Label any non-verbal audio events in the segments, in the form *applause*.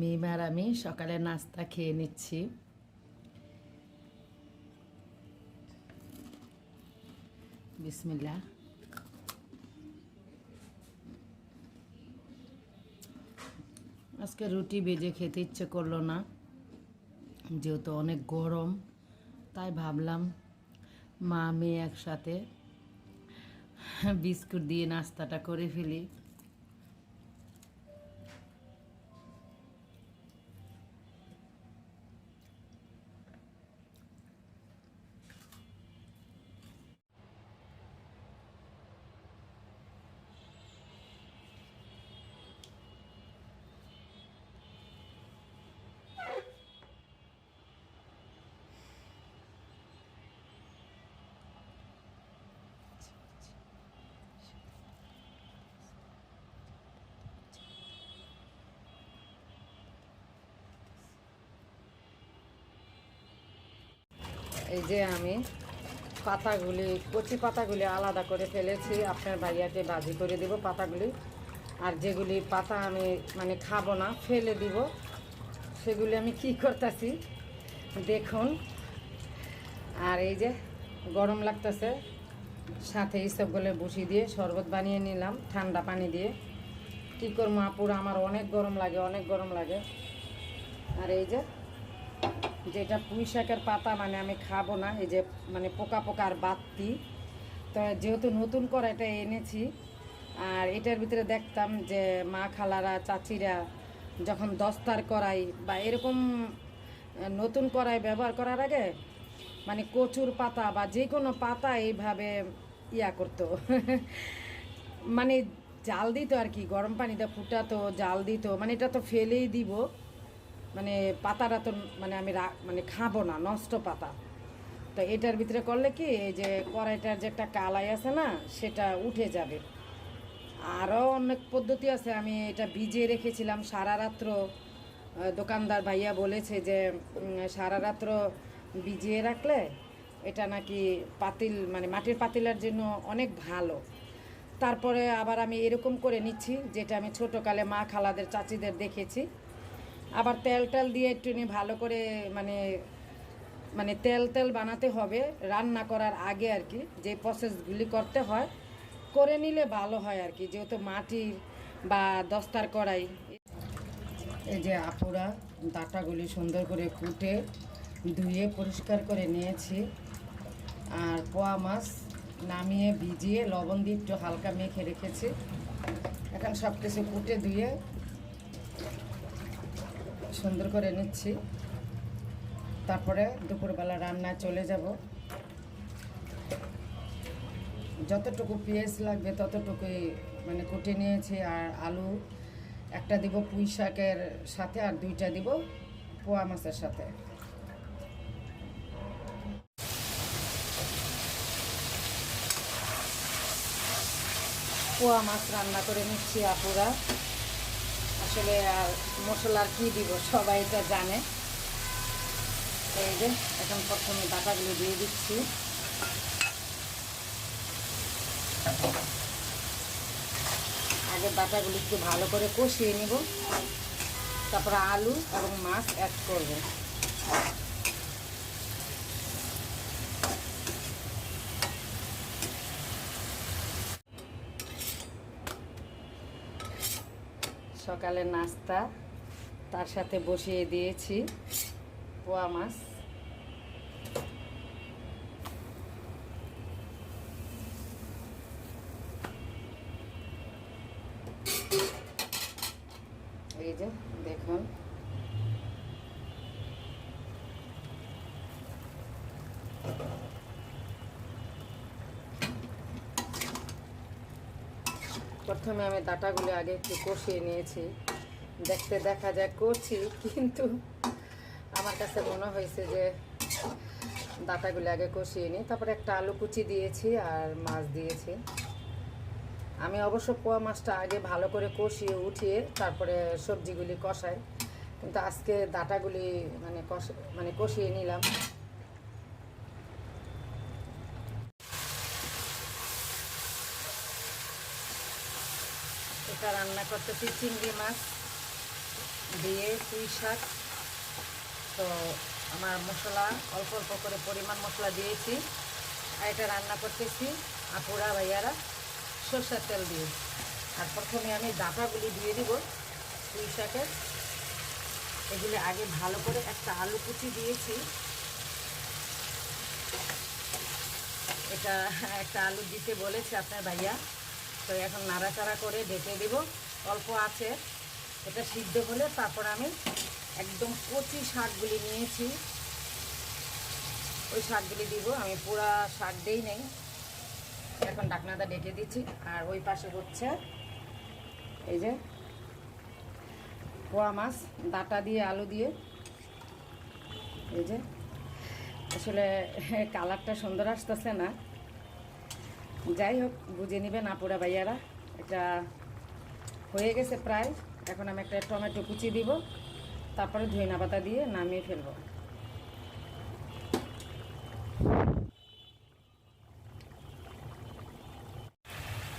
মিম আর আমি সকালে নাস্তা খেয়ে নিচ্ছি। বিসমিল্লা আজকে রুটি বেজে খেতে ইচ্ছে করল না, যেহেতু অনেক গরম, তাই ভাবলাম মা, মেয়ে একসাথে বিস্কুট দিয়ে নাস্তাটা করে ফেলি। এই যে আমি পাতাগুলি, কচি পাতাগুলি আলাদা করে ফেলেছি। আপনার ভাইয়াকে ভাজি করে দেব পাতাগুলি। আর যেগুলি পাতা আমি মানে খাব না, ফেলে দিব। সেগুলি আমি কি করতেছি? দেখুন। আর এই যে গরম লাগতেছে, সাথে এইসবগুলো বসিয়ে দিয়ে শরবত বানিয়ে নিলাম, ঠান্ডা পানি দিয়ে। কী করব আপুর আমার অনেক গরম লাগে, অনেক গরম লাগে। আর এই যে যেটা পুঁই শাকের পাতা মানে আমি খাব না, এই যে মানে পোকা পোকার বাত্তি তো যেহেতু নতুন করে এটা এনেছি, আর এটার ভিতরে দেখতাম যে মা খালারা, চাচিরা যখন দস্তার করাই বা এরকম নতুন কড়াই ব্যবহার করার আগে মানে কচুর পাতা বা যে কোনো পাতা এইভাবে ইয়া করতো। *laughs* মানে জাল দিত আর কি, গরম পানিতে ফুটাতো, জাল দিত মানে এটা তো ফেলেই দিব। মানে পাতাটা তো মানে আমি মানে খাব না, নষ্ট পাতা। তো এটার ভিতরে করলে কি, এই যে কড়াইটার যে একটা কালাই আছে না, সেটা উঠে যাবে। আরও অনেক পদ্ধতি আছে, আমি এটা ভিজিয়ে রেখেছিলাম সারা রাত্র। দোকানদার ভাইয়া বলেছে যে সারা রাত্র ভিজিয়ে রাখলে এটা নাকি পাতিল মানে মাটির পাতিলের জন্য অনেক ভালো। তারপরে আবার আমি এরকম করে নিচ্ছি, যেটা আমি ছোটোকালে মা খালাদের, চাচিদের দেখেছি। আবার তেল টেল দিয়ে একটু ভালো করে মানে মানে তেল তেল বানাতে হবে রান্না করার আগে আর কি, যে প্রসেসগুলি করতে হয়, করে নিলে ভালো হয় আর কি, যেহেতু মাটির বা দস্তার কড়াই। এই যে আপুরা ডাটাগুলি সুন্দর করে কুটে, ধুয়ে পরিষ্কার করে নিয়েছি। আর পোয়া মাছ নামিয়ে ভিজিয়ে লবণ দিয়ে একটু হালকা মেখে রেখেছি। এখন সব কিছু কুটে ধুয়ে সুন্দর করে নিচ্ছি। তারপরে দুপুরবেলা রান্নায় চলে যাব। যতটুকু পেঁয়াজ লাগবে ততটুকুই মানে কুটে নিয়েছি আর আলু। একটা দিব পুঁই শাকের সাথে আর দুইটা দিব পোয়া মাছের সাথে। পোয়া মাছ রান্না করে নিচ্ছি আপুরা। আসলে আর মশলার কি দিব, সবাই এটা জানে। এই যে, এখন প্রথমে ডাটাগুলো দিয়ে দিচ্ছি। আগে ডাটাগুলি একটু ভালো করে কষিয়ে নিব। তারপরে আলু এবং মাছ অ্যাড করব। সকালের নাস্তা তার সাথে বসিয়ে দিয়েছি পোয়া মাছ। এই যে দেখুন। প্রথমে আমি ডাটাগুলো আগে একটু কষিয়ে নিয়েছি। দেখতে দেখা যায় করছি, কিন্তু আমার কাছে মনে হয়েছে যে ডাটাগুলো আগে কষিয়ে নিই। তারপরে একটা আলু কুচি দিয়েছি আর মাছ দিয়েছি। আমি অবশ্য পোয়া মাছটা আগে ভালো করে কষিয়ে উঠিয়ে তারপরে সবজিগুলি কষাই, কিন্তু আজকে ডাটাগুলি মানে কষ মানে কষিয়ে নিলাম। এটা রান্না করতেছি চিংড়ি মাছ দিয়ে পুঁই শাক। তো আমার মশলা, অল্প অল্প করে পরিমাণ মশলা দিয়েছি। আর এটা রান্না করতেছি আপুরা, ভাইয়ারা, সর্ষের তেল দিয়ে। আর প্রথমে আমি ডাটাগুলি দিয়ে দিব পুঁই শাকের। এগুলি আগে ভালো করে একটা আলু কুচি দিয়েছি। এটা একটা আলু দিতে বলেছে আপনার ভাইয়া। তো এখন নাড়াচাড়া করে ঢেকে দিব। অল্প আছে। এটা সিদ্ধ হলে তারপর আমি একদম কচি শাকগুলি নিয়েছি। ওই শাকগুলি দিব। আমি পুরা শাক দেই নেই। এখন ডাকনাটা ডেকে দিচ্ছি। আর ওই পাশে হচ্ছে এই যে পোয়া মাছ, ডাটা দিয়ে, আলু দিয়ে। এই যে। আসলে কালারটা সুন্দর আসতেছে না। যাই হোক, বুঝে নেবেন আপুরা ভাইয়ারা। এটা হয়ে গেছে প্রায়। এখন আমি একটা টমেটো কুচি দিব, তারপরে ধইনা পাতা দিয়ে নামিয়ে ফেলব।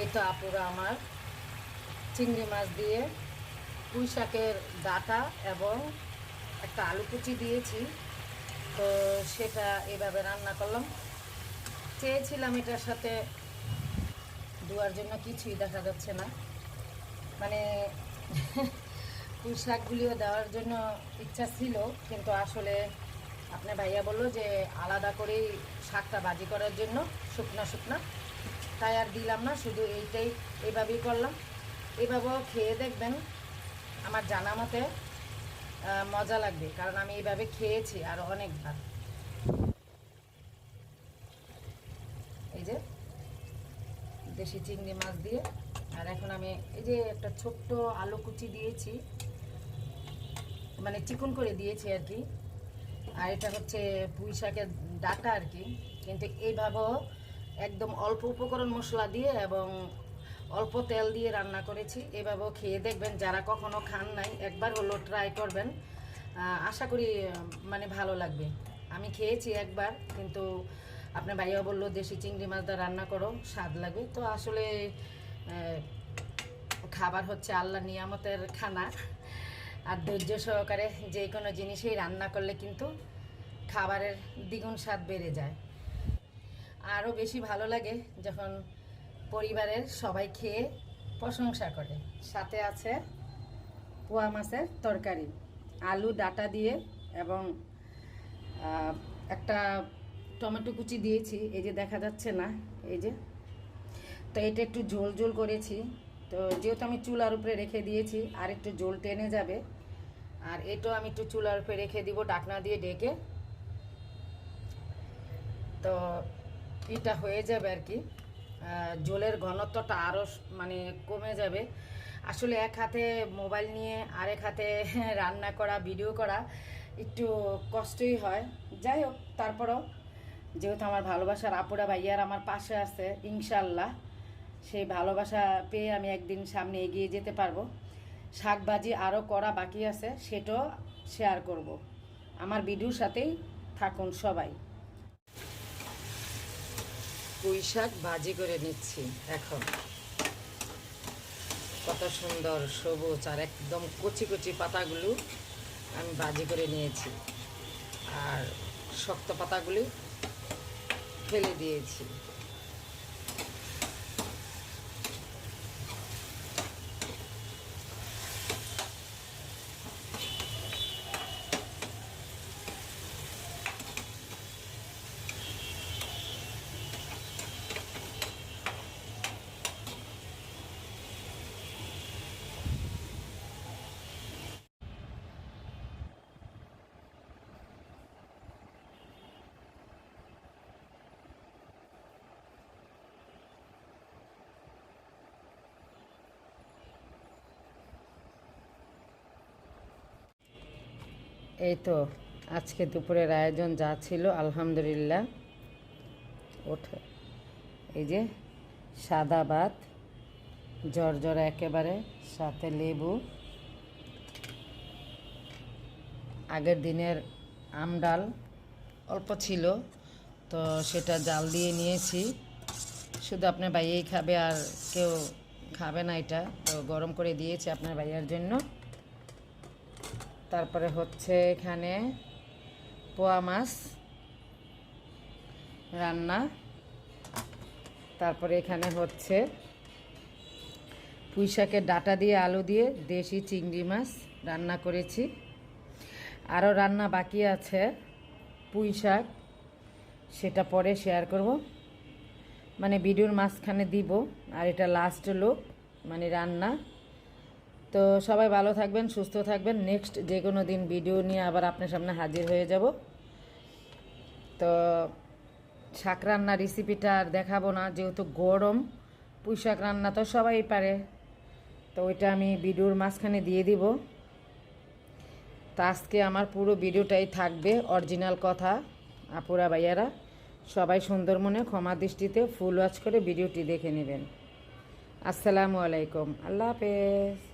এই তো আপুরা আমার চিংড়ি মাছ দিয়ে পুঁই শাকের ডাটা এবং একটা আলু কুচি দিয়েছি। তো সেটা এভাবে রান্না করলাম। চেয়েছিলাম এটার সাথে দেওয়ার জন্য কিছুই দেখা যাচ্ছে না। মানে *laughs* পুঁই শাকগুলিও দেওয়ার জন্য ইচ্ছা ছিল, কিন্তু আসলে আপনার ভাইয়া বলল যে আলাদা করেই শাকটা ভাজি করার জন্য শুকনা শুকনা। তাই আর দিলাম না, শুধু এইটাই, এইভাবেই করলাম। এভাবেও খেয়ে দেখবেন, আমার জানা মতে মজা লাগবে, কারণ আমি এইভাবে খেয়েছি আর অনেকবার এই যে দেশি চিংড়ি মাছ দিয়ে। আর এখন আমি এই যে একটা ছোট্ট আলু কুচি দিয়েছি মানে চিকন করে দিয়েছি আর কি। আর এটা হচ্ছে পুঁই শাকের ডাটা আর কি। কিন্তু এইভাবেও একদম অল্প উপকরণ মশলা দিয়ে এবং অল্প তেল দিয়ে রান্না করেছি। এভাবেও খেয়ে দেখবেন, যারা কখনো খান নাই, একবার হলো ট্রাই করবেন। আশা করি মানে ভালো লাগবে। আমি খেয়েছি একবার, কিন্তু আপনার ভাইয়া বলল, দেশি চিংড়ি মাছ দিয়ে রান্না করো, স্বাদ লাগবে তো আসলে খাবার হচ্ছে আল্লাহ নিয়ামতের খানা। আর ধৈর্য সহকারে যে কোনো জিনিসেই রান্না করলে কিন্তু খাবারের দ্বিগুণ স্বাদ বেড়ে যায়। আরও বেশি ভালো লাগে যখন পরিবারের সবাই খেয়ে প্রশংসা করে। সাথে আছে পোয়া মাছের তরকারি, আলু ডাটা দিয়ে এবং একটা টমেটো কুচি দিয়েছি, এই যে দেখা যাচ্ছে না, এই যে। তো এটা একটু ঝোল ঝোল করেছি, তো যেহেতু আমি চুলার উপরে রেখে দিয়েছি, আর একটু ঝোল টেনে যাবে। আর এটাও আমি একটু চুলার উপরে রেখে দিব ডাকনা দিয়ে ডেকে। তো এটা হয়ে যাবে আর কি। জলের ঘনত্বটা আরও মানে কমে যাবে। আসলে এক হাতে মোবাইল নিয়ে আরেক হাতে *laughs* রান্না করা, ভিডিও করা একটু কষ্টই হয়। যাই হোক, তারপরও যেহেতু আমার ভালোবাসার আপুরা ভাইয়ার আমার পাশে আছে ইনশাল্লাহ সেই ভালোবাসা পেয়ে আমি একদিন সামনে এগিয়ে যেতে পারব। শাকবাজি আরও করা বাকি আছে, সেটাও শেয়ার করব। আমার ভিডিওর সাথেই থাকুন সবাই। পুঁই শাক ভাজি করে নিচ্ছি, এখন। কত সুন্দর সবুজ আর একদম কচি কচি পাতাগুলো আমি ভাজি করে নিয়েছি। আর শক্ত পাতাগুলি ফেলে দিয়েছি। এই তো, আজকে দুপুরের আয়োজন যা ছিল, আলহামদুলিল্লাহ। ওঠে, এই যে সাদা ভাত জর্জরা একেবারে, সাথে লেবু। আগের দিনের আম ডাল অল্প ছিল, তো সেটা জাল দিয়ে নিয়েছি। শুধু আপনার ভাইয়েই খাবে আর কেউ খাবে না এটা, তো গরম করে দিয়েছি আপনার ভাইয়ার জন্য। তারপরে হচ্ছে এখানে পোয়া মাছ রান্না। তারপরে এখানে হচ্ছে পুঁই শাকের ডাটা দিয়ে আলু দিয়ে দেশি চিংড়ি মাছ রান্না করেছি। আরও রান্না বাকি আছে পুঁই শাক সেটা পরে শেয়ার করব। মানে ভিডিওর মাঝখানে দিব, আর এটা লাস্ট লোক মানে রান্না। তো সবাই ভালো থাকবেন, সুস্থ থাকবেন। নেক্সট যে কোনো দিন ভিডিও নিয়ে আবার আপনার সামনে হাজির হয়ে যাব। তো শাক রান্না রেসিপিটা আর দেখাবো না, যেহেতু গরম পুঁই শাক রান্না তো সবাই পারে। তো ওইটা আমি ভিডিওর মাঝখানে দিয়ে দিব। তো আজকে আমার পুরো ভিডিওটাই থাকবে অরিজিনাল কথা, আপুরা ভাইয়ারা। সবাই সুন্দর মনে ক্ষমা দৃষ্টিতে ফুল ওয়াচ করে ভিডিওটি দেখে নেবেন। আসসালামু আলাইকুম। আল্লাহ হাফেজ।